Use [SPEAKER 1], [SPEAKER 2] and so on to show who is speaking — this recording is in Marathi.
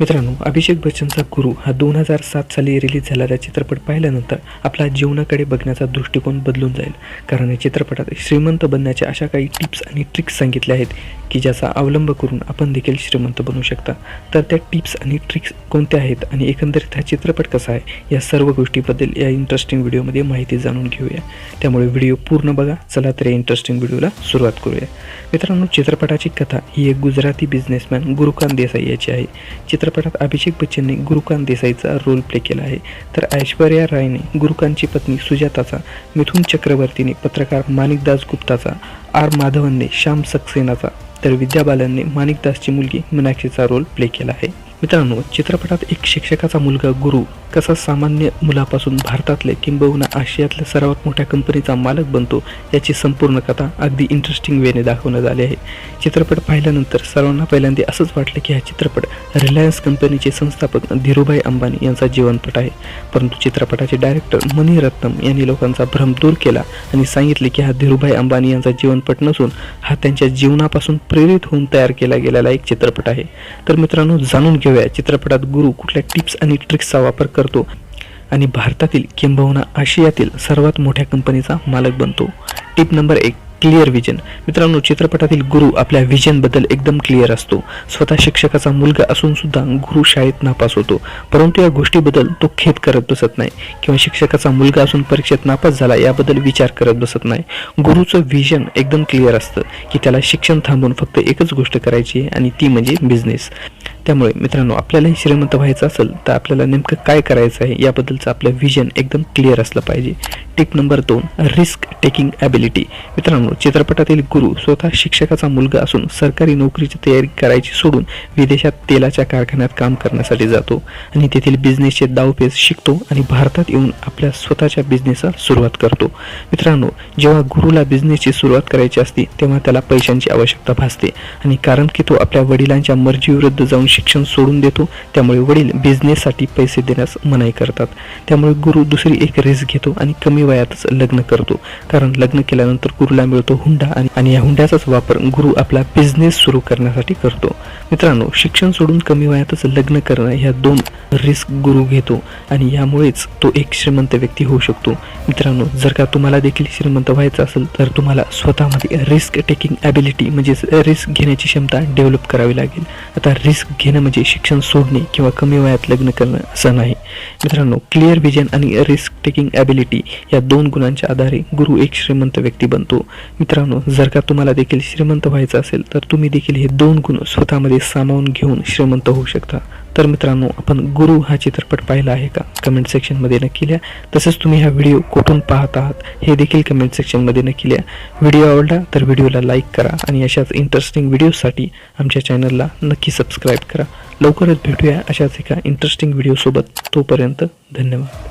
[SPEAKER 1] मित्रांनो अभिषेक बच्चनचा गुरु हा दोन हजार सात साली रिलीज झालेला चित्रपट पाहिल्यानंतर आपला जीवनाकडे बघण्याचा दृष्टिकोन बदलून जाईल. कारण या चित्रपटात श्रीमंत बनण्याच्या अशा काही टिप्स आणि ट्रिक्स सांगितल्या आहेत की ज्याचा अवलंब करून आपण देखील श्रीमंत बनू शकता. तर त्या टिप्स आणि ट्रिक्स कोणत्या आहेत आणि एकंदरीत हा चित्रपट कसा आहे या सर्व गोष्टीबद्दल या इंटरेस्टिंग व्हिडिओमध्ये माहिती जाणून घेऊया. त्यामुळे व्हिडिओ पूर्ण बघा चला तर या इंटरेस्टिंग व्हिडिओला सुरुवात करूया. मित्रांनो चित्रपटाची कथा ही एक गुजराती बिझनेसमॅन गुरुकांत देसाई याची आहे. चित्रपटात अभिषेक बच्चनने गुरुकांत देसाईचा रोल प्ले केला आहे. तर ऐश्वर्या रायने गुरुकांतची पत्नी सुजाताचा मिथुन चक्रवर्तीने पत्रकार माणिकदास गुप्ताचा आर माधवनने श्याम सक्सेनाचा तर विद्या बालनने माणिकदासची मुलगी मीनाक्षीचा रोल प्ले केला आहे. मित्रांनो चित्रपटात एक शिक्षकाचा मुलगा गुरु कसा सामान्य मुलापासून भारतातले किंबहुना आशियातल्या सर्वात मोठ्या कंपनीचा मालक बनतो याची संपूर्ण कथा अगदी इंटरेस्टिंग वेने दाखवण्यात आली आहे. चित्रपट पाहिल्यानंतर सर्वांना पहिल्यांदा असंच वाटलं की हा चित्रपट रिलायन्स कंपनीचे संस्थापक धीरूभाई अंबानी यांचा जीवनपट आहे. परंतु चित्रपटाचे डायरेक्टर मनी रत्नम यांनी लोकांचा भ्रम दूर केला आणि सांगितले की हा धीरूभाई अंबानी यांचा जीवनपट नसून हा त्यांच्या जीवनापासून प्रेरित होऊन तयार केला गेलेला एक चित्रपट आहे. तर मित्रांनो जाणून घेऊ घेऊया चित्रपटात गुरु कुठल्या टिप्स आणि ट्रिक्सचा वापर करतो? आणि भारतातील किंबहुना आशियातील सर्वात मोठ्या कंपनीचा मालक बनतो. टिप नंबर एक क्लिअर विजन. मित्रांनो चित्रपटातील गुरु आपल्या विजनबद्दल एकदम क्लिअर असतो. स्वतः शिक्षकाचा मुलगा असून सुद्धा गुरु शाळेत नापास होतो. परंतु या गोष्टीबद्दल तो खेद करत बसत नाही किंवा शिक्षकाचा मुलगा असून परीक्षेत नापास झाला याबद्दल विचार करत बसत नाही. गुरुचं विजन एकदम क्लिअर असतं की त्याला शिक्षण थांबून फक्त एकच गोष्ट करायची आहे आणि ती म्हणजे बिझनेस त्यामुळे मित्रांनो आपल्यालाही श्रीमंत व्हायचं असेल तर आपल्याला नेमकं काय करायचं आहे याबद्दलचं आपलं विजन एकदम क्लिअर असलं पाहिजे. टिप नंबर दोन रिस्क टेकिंग ॲबिलिटी मित्रांनो चित्रपटातील गुरु स्वतः शिक्षकाचा मुलगा असून सरकारी नोकरीची तयारी करायची सोडून विदेशात तेलाच्या कारखान्यात काम करण्यासाठी जातो आणि तेथील बिझनेसचे दावपेच शिकतो आणि भारतात येऊन आपल्या स्वतःच्या बिझनेसला सुरुवात करतो. मित्रांनो जेव्हा गुरुला बिझनेसची सुरुवात करायची असते तेव्हा त्याला पैशांची आवश्यकता भासते आणि कारण की तो आपल्या वडिलांच्या मर्जीविरुद्ध जाऊन शिक्षण सोडून देतो त्यामुळे वडील बिझनेससाठी पैसे देण्यास मनाई करतात. त्यामुळे गुरु दुसरी एक रिस्क घेतो आणि कमी वयातच लग्न करतो. कारण लग्न केल्यानंतर गुरुला मिळतो हुंडा आणि या हुंड्याचाच वापर गुरु आपला बिझनेस सुरू करण्यासाठी करतो. मित्रांनो शिक्षण सोडून कमी वयातच लग्न करणं ह्या दोन रिस्क गुरु घेतो आणि यामुळेच तो एक श्रीमंत व्यक्ती होऊ शकतो. मित्रांनो जर का तुम्हाला देखील श्रीमंत व्हायचं असेल तर तुम्हाला स्वतःमध्ये रिस्क टेकिंग ॲबिलिटी म्हणजेच रिस्क घेण्याची क्षमता डेव्हलप करावी लागेल. आता रिस्क घेणं म्हणजे शिक्षण सोडणे किंवा कमी वयात लग्न करणं असं नाही. मित्रांनो क्लिअर विजन आणि रिस्क टेकिंग ॲबिलिटी या दोन गुणांच्या आधारे गुरु एक श्रीमंत व्यक्ती बनतो. मित्रांनो जर का तुम्हाला देखील श्रीमंत व्हायचं असेल तर तुम्ही देखील हे दोन गुण स्वतःमध्ये सामावून घेऊन श्रीमंत होऊ शकता. तर मित्रांनो आपण गुरु हा चित्रपट पाहिला आहे का? कमेंट सेक्शनमध्ये नक्की लिहा. तसंच तुम्ही हा व्हिडिओ कुठून पाहत आहात हे देखील कमेंट सेक्शनमध्ये नक्की लिहा. व्हिडिओ आवडला तर व्हिडिओला लाईक करा आणि अशाच इंटरेस्टिंग व्हिडिओसाठी आमच्या चॅनलला नक्की सबस्क्राईब करा. लवकरच भेटूया अशाच एका इंटरेस्टिंग व्हिडिओसोबत. तोपर्यंत धन्यवाद.